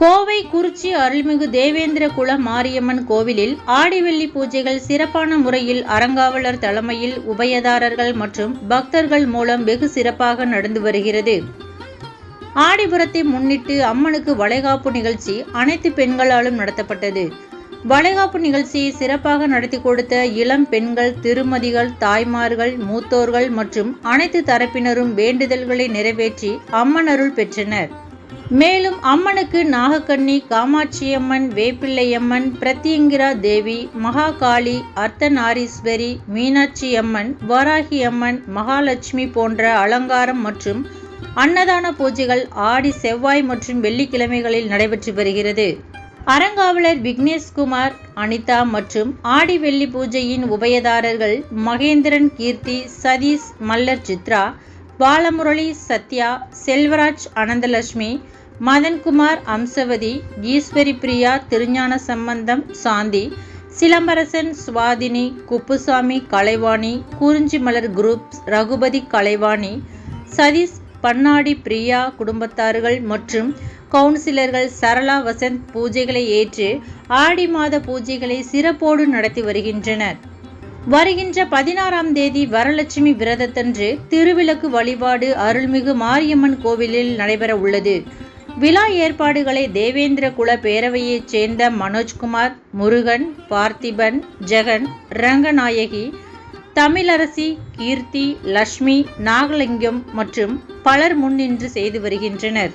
கோவை குறிச்சி அருள்மிகு தேவேந்திர குல மாரியம்மன் கோவிலில் ஆடிவெள்ளி பூஜைகள் சிறப்பான முறையில் அறங்காவலர் தலைமையில் உபயதாரர்கள் மற்றும் பக்தர்கள் மூலம் வெகு சிறப்பாக நடந்து வருகிறது. ஆடிபுரத்தை முன்னிட்டு அம்மனுக்கு வளைகாப்பு நிகழ்ச்சி அனைத்து பெண்களாலும் நடத்தப்பட்டது. வளைகாப்பு நிகழ்ச்சியை சிறப்பாக நடத்தி கொடுத்த இளம் பெண்கள் திருமதிகள் தாய்மார்கள் மூத்தோர்கள் மற்றும் அனைத்து தரப்பினரும் வேண்டுதல்களை நிறைவேற்றி அம்மன் அருள் பெற்றனர். மேலும் அம்மனுக்கு நாகக்கண்ணி காமாட்சியம்மன் வேப்பிள்ளையம்மன் பிரத்யங்கிரா தேவி மகாகாளி அர்த்தநாரீஸ்வரி மீனாட்சி அம்மன் மகாலட்சுமி போன்ற அலங்காரம் மற்றும் அன்னதான பூஜைகள் ஆடி செவ்வாய் மற்றும் வெள்ளிக்கிழமைகளில் நடைபெற்று வருகிறது. அறங்காவலர் விக்னேஷ்குமார் அனிதா மற்றும் ஆடி வெள்ளி பூஜையின் உபயதாரர்கள் மகேந்திரன் கீர்த்தி சதீஷ் மல்லர் சித்ரா பாலமுரளி சத்யா செல்வராஜ் அனந்தலட்சுமி மதன்குமார் அம்சவதி ஈஸ்வரி பிரியா திருஞான சம்பந்தம் சாந்தி சிலம்பரசன் சுவாதினி குப்புசாமி கலைவாணி குறிஞ்சி மலர் குரூப் ரகுபதி கலைவாணி சதீஷ் பன்னாடி பிரியா குடும்பத்தார்கள் மற்றும் கவுன்சிலர்கள் சரளா வசந்த் பூஜைகளை ஏற்று ஆடி மாத பூஜைகளை சிறப்போடு நடத்தி வருகின்றனர். வருகின்ற பதினாறாம் தேதி வரலட்சுமி விரதத்தன்று திருவிளக்கு வழிபாடு அருள்மிகு மாரியம்மன் கோவிலில் நடைபெற உள்ளது. விழா ஏற்பாடுகளை தேவேந்திர குல பேரவையைச் சேர்ந்த மனோஜ்குமார் முருகன் பார்த்திபன் ஜெகன் ரங்கநாயகி தமிழரசி கீர்த்தி லக்ஷ்மி நாகலிங்கம் மற்றும் பலர் முன்னின்று செய்து வருகின்றனர்.